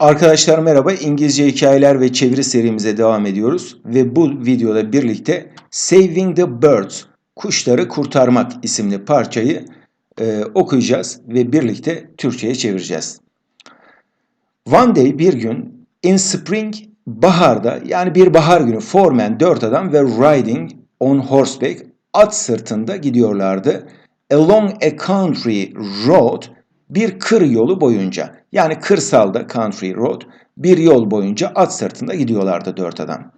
Arkadaşlar merhaba. İngilizce hikayeler ve çeviri serimize devam ediyoruz. Ve bu videoda birlikte Saving the Birds, Kuşları Kurtarmak isimli parçayı e, okuyacağız ve birlikte Türkçe'ye çevireceğiz. One day bir gün in spring baharda yani bir bahar günü four men dört adam ve riding on horseback at sırtında gidiyorlardı. Along a country road bir kır yolu boyunca yani kırsalda country road bir yol boyunca at sırtında gidiyorlardı dört adam.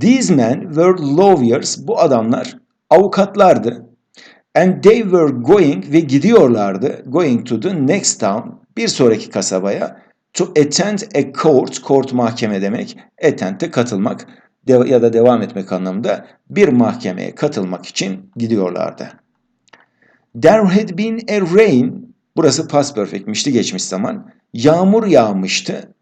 These men were lawyers bu adamlar avukatlardı. And they were going ve gidiyorlardı going to the next town bir sonraki kasabaya to attend a court court mahkeme demek attend'e katılmak ya da devam etmek anlamında bir mahkemeye katılmak için gidiyorlardı. There had been a rain Burası past perfectmişti geçmiş zaman. Yağmur yağmıştı.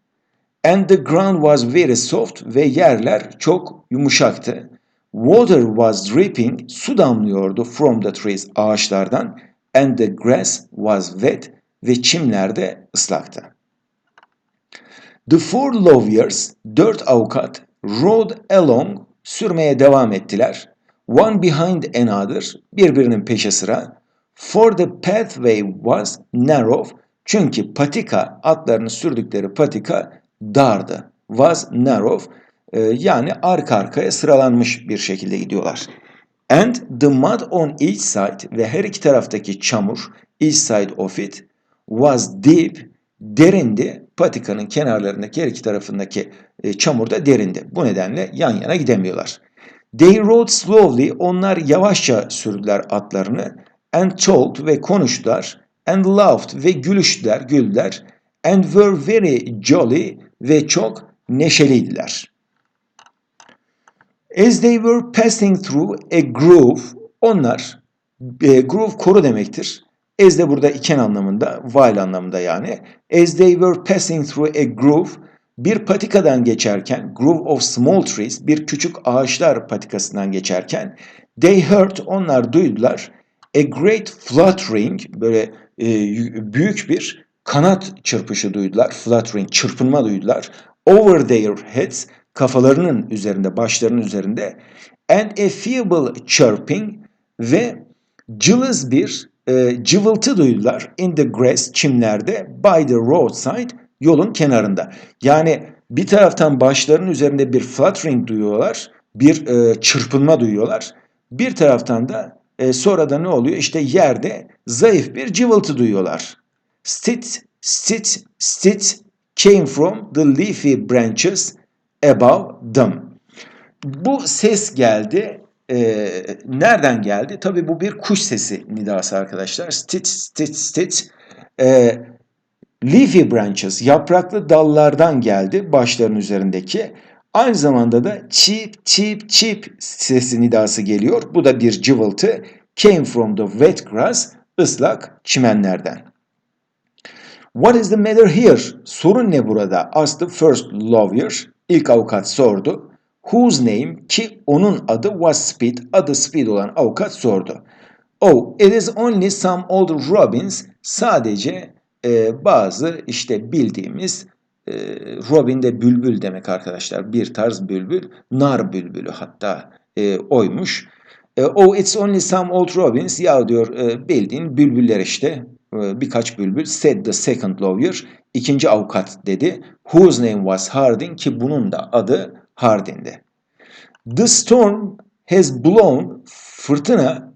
And the ground was very soft ve yerler çok yumuşaktı. Water was dripping, su damlıyordu from the trees, ağaçlardan. And the grass was wet ve çimler de ıslaktı. The four lawyers, dört avukat, rode along, sürmeye devam ettiler. One behind another, birbirinin peşi sıra. For the pathway was narrow. Çünkü patika, atlarını sürdükleri patika dardı. Was narrow. Ee, yani arka arkaya sıralanmış bir şekilde gidiyorlar. And the mud on each side ve her iki taraftaki çamur, each side of it was deep, derindi. Patikanın kenarlarındaki her iki tarafındaki e, çamur da derindi. Bu nedenle yan yana gidemiyorlar. They rode slowly, onlar yavaşça sürdüler atlarını and talked ve konuştular and laughed ve gülüştüler, güldüler and were very jolly ve çok neşeliydiler. As they were passing through a grove, onlar, e, grove koru demektir. As de burada iken anlamında, while anlamında yani. As they were passing through a grove, bir patikadan geçerken, grove of small trees, bir küçük ağaçlar patikasından geçerken, they heard, onlar duydular, a great fluttering böyle e, büyük bir kanat çırpışı duydular. Fluttering çırpınma duydular. Over their heads kafalarının üzerinde, başlarının üzerinde and a feeble chirping ve cılız bir e, cıvıltı duydular in the grass çimlerde by the roadside yolun kenarında. Yani bir taraftan başlarının üzerinde bir fluttering duyuyorlar, bir e, çırpınma duyuyorlar. Bir taraftan da e, sonra da ne oluyor? İşte yerde zayıf bir cıvıltı duyuyorlar. Stit, stit, stit came from the leafy branches above them. Bu ses geldi. E, nereden geldi? Tabi bu bir kuş sesi nidası arkadaşlar. Stit, stit, stit. E, leafy branches, yapraklı dallardan geldi başların üzerindeki. Aynı zamanda da cheep cheep cheep sesi nidası geliyor. Bu da bir cıvıltı. Came from the wet grass, ıslak çimenlerden. What is the matter here? Sorun ne burada? Asked the first lawyer. İlk avukat sordu. Whose name? Ki onun adı was Speed. Adı Speed olan avukat sordu. Oh, it is only some old robins. Sadece e, bazı işte bildiğimiz Robin de bülbül demek arkadaşlar. Bir tarz bülbül. Nar bülbülü hatta e, oymuş. E, oh it's only some old robins. Ya diyor e, bildiğin bülbüller işte. E, birkaç bülbül. Said the second lawyer. İkinci avukat dedi. Whose name was Hardin ki bunun da adı Hardin'di. The storm has blown fırtına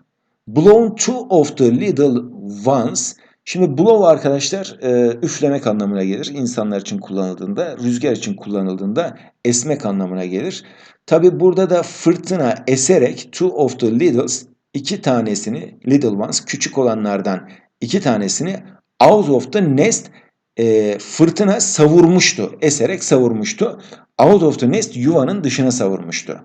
blown two of the little ones Şimdi blow arkadaşlar e, üflemek anlamına gelir. İnsanlar için kullanıldığında, rüzgar için kullanıldığında esmek anlamına gelir. Tabi burada da fırtına eserek two of the littles iki tanesini little ones küçük olanlardan iki tanesini out of the nest e, fırtına savurmuştu. Eserek savurmuştu. Out of the nest yuvanın dışına savurmuştu.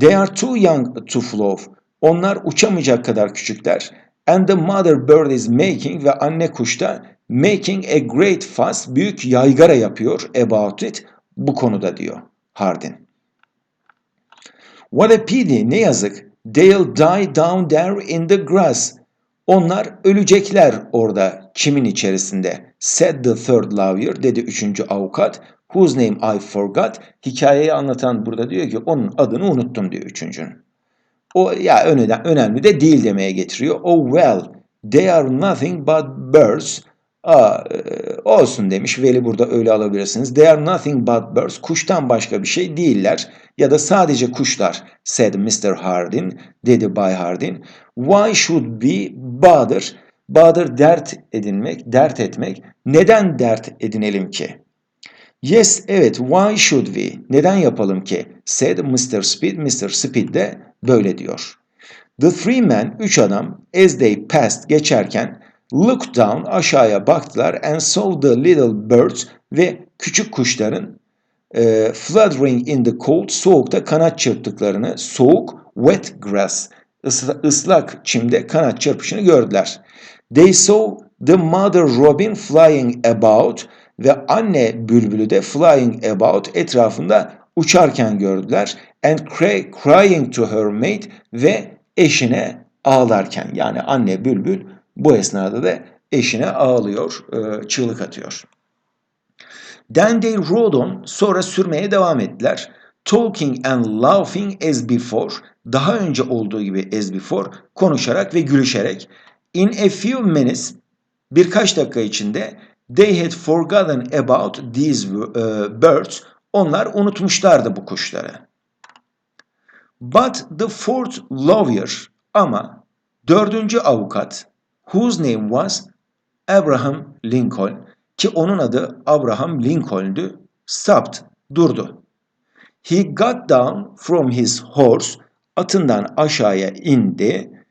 They are too young to flow. Onlar uçamayacak kadar küçükler. And the mother bird is making ve anne kuş da making a great fuss büyük yaygara yapıyor about it bu konuda diyor Hardin. What a pity ne yazık. They'll die down there in the grass. Onlar ölecekler orada kimin içerisinde? Said the third lawyer dedi üçüncü avukat. Whose name I forgot. Hikayeyi anlatan burada diyor ki onun adını unuttum diyor üçüncünün. O ya önemli, önemli de değil demeye getiriyor. Oh well, they are nothing but birds. Aa, e, olsun demiş. Veli burada öyle alabilirsiniz. They are nothing but birds. Kuştan başka bir şey değiller. Ya da sadece kuşlar. Said Mr. Hardin. Dedi Bay Hardin. Why should we bother? Bother dert edinmek, dert etmek. Neden dert edinelim ki? Yes, evet. Why should we? Neden yapalım ki? Said Mr. Speed. Mr. Speed de böyle diyor. The three men, üç adam, as they passed, geçerken, looked down, aşağıya baktılar and saw the little birds ve küçük kuşların e, fluttering in the cold, soğukta kanat çırptıklarını, soğuk, wet grass, ısla- ıslak çimde kanat çırpışını gördüler. They saw the mother robin flying about ve anne bülbülü de flying about etrafında uçarken gördüler. And cry, crying to her mate ve eşine ağlarken yani anne bülbül bu esnada da eşine ağlıyor, e, çığlık atıyor. Then they rode on, sonra sürmeye devam ettiler. Talking and laughing as before, daha önce olduğu gibi as before, konuşarak ve gülüşerek. In a few minutes, birkaç dakika içinde they had forgotten about these uh, birds, onlar unutmuşlardı bu kuşları. But the fourth lawyer, ama dördüncü avukat, whose name was Abraham Lincoln, ki onun adı Abraham Lincoln'dü, stopped, durdu. He got down from his horse, atından aşağıya indi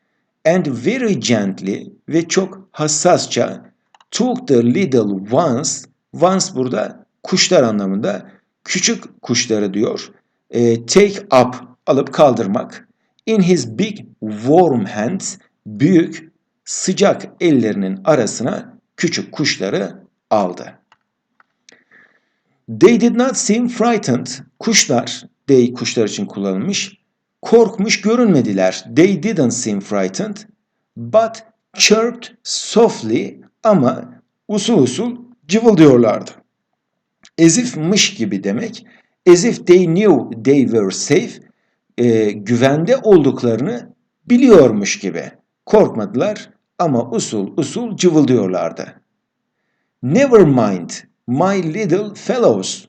and very gently ve çok hassasça took the little ones, ones burada kuşlar anlamında, küçük kuşları diyor, e, take up, alıp kaldırmak, in his big warm hands, büyük sıcak ellerinin arasına küçük kuşları aldı. They did not seem frightened. Kuşlar, they kuşlar için kullanılmış. Korkmuş görünmediler. They didn't seem frightened. But chirped softly ama usul usul cıvıldıyorlardı. As if mış gibi demek. As if they knew they were safe. E, güvende olduklarını biliyormuş gibi. Korkmadılar ama usul usul cıvıldıyorlardı. Never mind, my little fellows.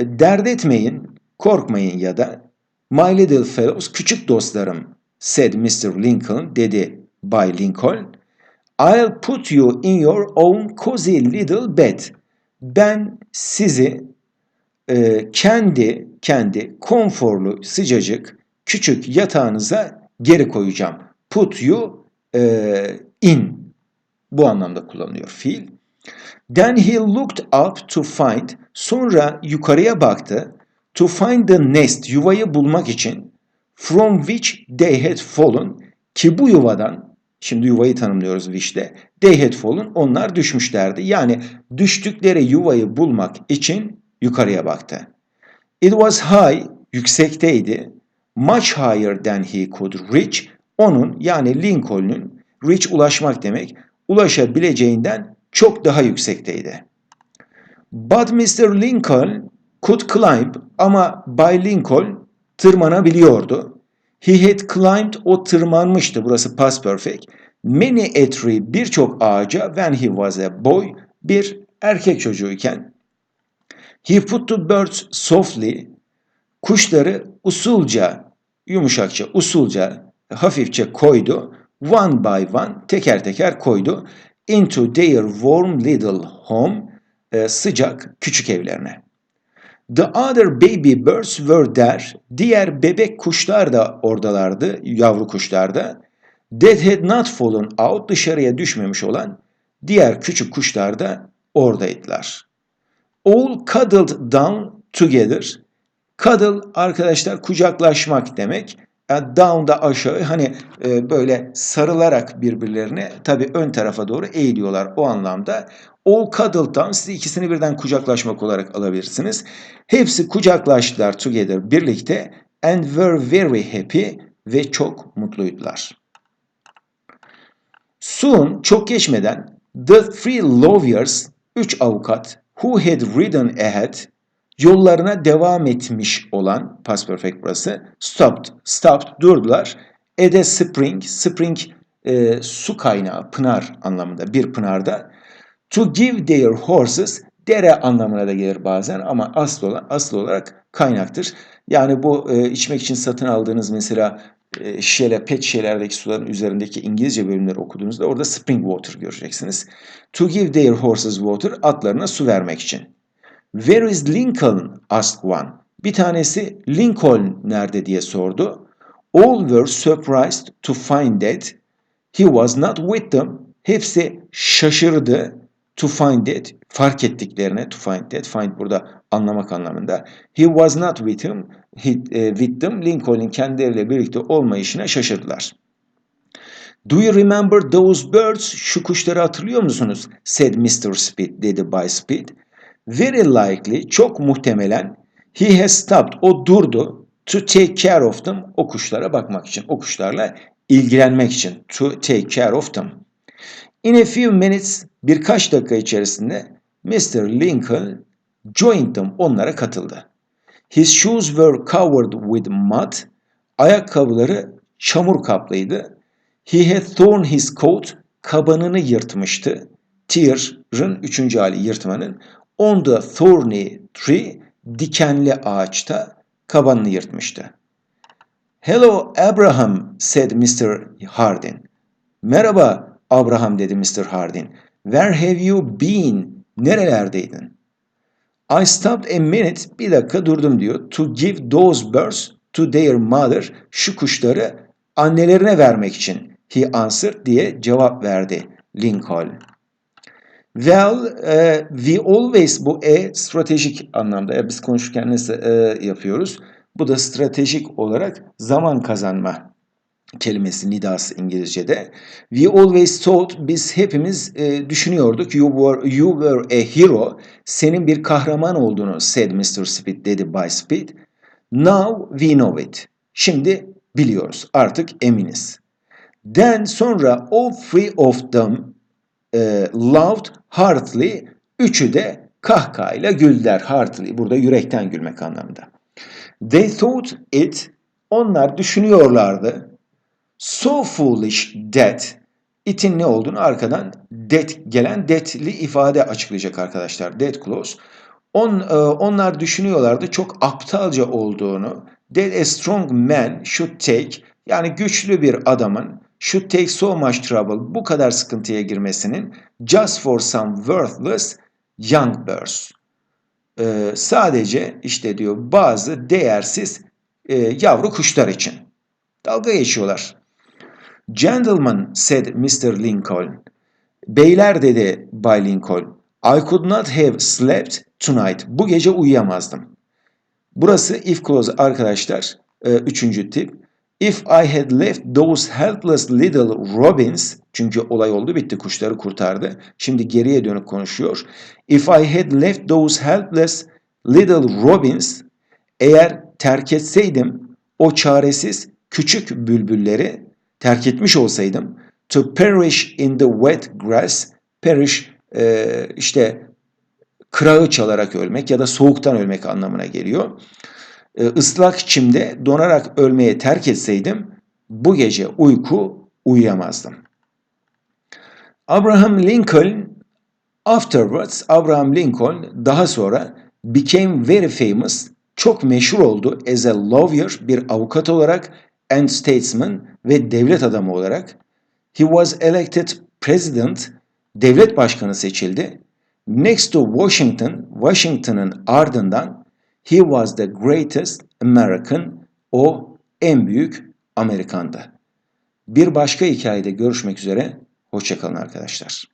Dert etmeyin, korkmayın ya da my little fellows, küçük dostlarım, said Mr. Lincoln, dedi Bay Lincoln. I'll put you in your own cozy little bed. Ben sizi e, kendi kendi konforlu, sıcacık, küçük yatağınıza geri koyacağım. Put you e, in. Bu anlamda kullanılıyor fiil. Then he looked up to find, sonra yukarıya baktı, to find the nest, yuvayı bulmak için, from which they had fallen, ki bu yuvadan, şimdi yuvayı tanımlıyoruz wish'te, they had fallen, onlar düşmüşlerdi. Yani düştükleri yuvayı bulmak için yukarıya baktı. It was high, yüksekteydi, much higher than he could reach, onun yani Lincoln'un, reach ulaşmak demek, ulaşabileceğinden çok daha yüksekteydi. But Mr. Lincoln could climb ama Bay Lincoln tırmanabiliyordu. He had climbed, o tırmanmıştı. Burası past perfect. Many a tree, birçok ağaca when he was a boy, bir erkek çocuğuyken. He put the birds softly, kuşları usulca, yumuşakça, usulca, hafifçe koydu. One by one, teker teker koydu into their warm little home, e, sıcak küçük evlerine. The other baby birds were there. Diğer bebek kuşlar da oradalardı, yavru kuşlar da. That had not fallen out, dışarıya düşmemiş olan diğer küçük kuşlar da oradaydılar. All cuddled down together. Cuddle arkadaşlar kucaklaşmak demek. Down'da aşağı hani e, böyle sarılarak birbirlerine tabi ön tarafa doğru eğiliyorlar o anlamda. All cuddled down siz ikisini birden kucaklaşmak olarak alabilirsiniz. Hepsi kucaklaştılar together birlikte and were very happy ve çok mutluydular. Soon, çok geçmeden, the three lawyers, üç avukat, who had ridden ahead, yollarına devam etmiş olan, past perfect burası, stopped, stopped, durdular. A spring, spring e, su kaynağı, pınar anlamında, bir pınarda. To give their horses, dere anlamına da gelir bazen ama asıl, olan, asıl olarak kaynaktır. Yani bu e, içmek için satın aldığınız mesela e, şişeler, pet şişelerdeki suların üzerindeki İngilizce bölümleri okuduğunuzda orada spring water göreceksiniz. To give their horses water, atlarına su vermek için. Where is Lincoln? asked one. Bir tanesi Lincoln nerede diye sordu. All were surprised to find that he was not with them. Hepsi şaşırdı to find that, fark ettiklerine to find that, find burada anlamak anlamında. He was not with him, he, e, with them. Lincoln'in kendileriyle birlikte olmayışına şaşırdılar. Do you remember those birds? Şu kuşları hatırlıyor musunuz? said Mr. Speed, dedi Bay Speed. Very likely, çok muhtemelen he has stopped, o durdu to take care of them, o kuşlara bakmak için, o kuşlarla ilgilenmek için. To take care of them. In a few minutes, birkaç dakika içerisinde Mr. Lincoln joined them, onlara katıldı. His shoes were covered with mud, ayakkabıları çamur kaplıydı. He had torn his coat, kabanını yırtmıştı. Tear'ın üçüncü hali yırtmanın. On the thorny tree, dikenli ağaçta kabanını yırtmıştı. Hello Abraham, said Mr. Hardin. Merhaba Abraham dedi Mr. Hardin. Where have you been? Nerelerdeydin? I stopped a minute, bir dakika durdum diyor. To give those birds to their mother, şu kuşları annelerine vermek için. He answered diye cevap verdi Lincoln. Well, uh, we always bu e stratejik anlamda. Ya biz konuşurken nasıl e, yapıyoruz? Bu da stratejik olarak zaman kazanma kelimesi nidası İngilizce'de. We always thought biz hepimiz e, düşünüyorduk you were you were a hero. Senin bir kahraman olduğunu said Mr. Speed dedi by Speed. Now we know it. Şimdi biliyoruz. Artık eminiz. Then sonra all three of them e, loved heartily. Üçü de kahkahayla güldüler. Heartily burada yürekten gülmek anlamında. They thought it onlar düşünüyorlardı. So foolish that it'in ne olduğunu arkadan that gelen that'li ifade açıklayacak arkadaşlar. That clause. On, e, onlar düşünüyorlardı çok aptalca olduğunu. That a strong man should take yani güçlü bir adamın should take so much trouble bu kadar sıkıntıya girmesinin just for some worthless young birds. Ee, sadece işte diyor bazı değersiz e, yavru kuşlar için. Dalga geçiyorlar. Gentlemen said Mr. Lincoln. Beyler dedi Bay Lincoln. I could not have slept tonight. Bu gece uyuyamazdım. Burası if clause arkadaşlar. E, üçüncü tip. If I had left those helpless little robins, çünkü olay oldu bitti kuşları kurtardı. Şimdi geriye dönüp konuşuyor. If I had left those helpless little robins, eğer terk etseydim o çaresiz küçük bülbülleri terk etmiş olsaydım to perish in the wet grass, perish e, işte kırağı çalarak ölmek ya da soğuktan ölmek anlamına geliyor. E, ıslak çimde donarak ölmeye terk etseydim bu gece uyku uyuyamazdım. Abraham Lincoln afterwards Abraham Lincoln daha sonra became very famous çok meşhur oldu as a lawyer bir avukat olarak and statesman ve devlet adamı olarak. He was elected president devlet başkanı seçildi. Next to Washington, Washington'ın ardından He was the greatest American. O en büyük Amerikan'dı. Bir başka hikayede görüşmek üzere. Hoşçakalın arkadaşlar.